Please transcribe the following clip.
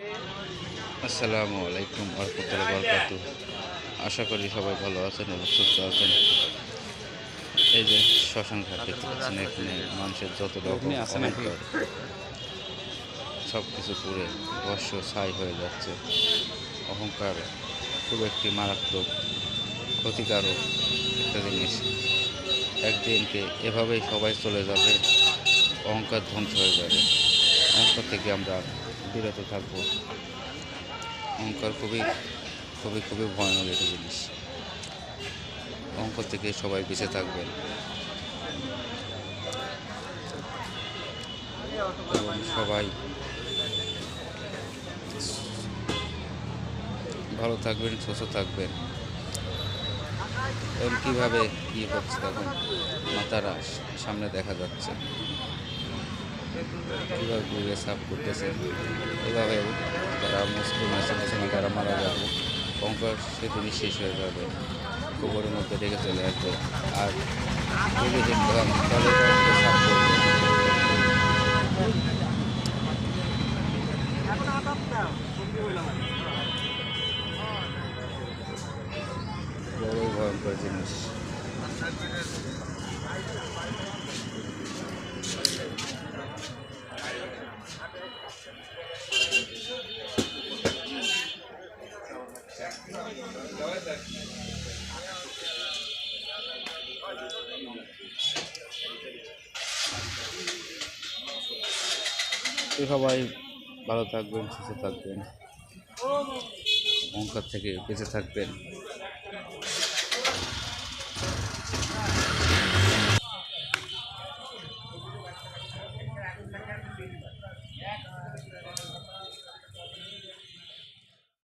আসসালামু আলাইকুম আরহামতুল্লাহ বরকাতু আশা করি সবাই ভালো আছেন এবং সুস্থ আছেন। এই যে শ্মশান ঘাট দেখতে পাচ্ছেন এখানে মানুষের যত রকম সব কিছু পুড়ে বর্ষ ছাই হয়ে যাচ্ছে। অহংকার খুব একটি মারাত্মক ক্ষতিকারক একটা জিনিস। একদিনকে এভাবেই সবাই চলে যাবে অহংকার ধ্বংস হয়ে যাবে। অহংকার থেকে আমরা বিরত থাকব। অহংকার খুবই খুবই খুবই ভয়ানক একটা জিনিস। অহংকার থেকে সবাই বেঁচে থাকবেন। এবং সবাই ভালো থাকবেন, সুস্থ থাকবেন। এবং কীভাবে কী হচ্ছে এখন মাতারা সামনে দেখা যাচ্ছে। কীভাবে ঘুরে সাফ করতেছে। এভাবে যারা মুসলিম আছে মুসলমান তারা মারা যাবে অঙ্কর সেদিনই শেষ হয়ে যাবে। গোবরের মধ্যে রেখে চলে আসবে। আর যদি করবে বড়ই ভয়ঙ্কর জিনিস। সবাই ভালো থাকবেন সুস্থ থাকবেন। অহংকার থেকে বেঁচে থাকবেন।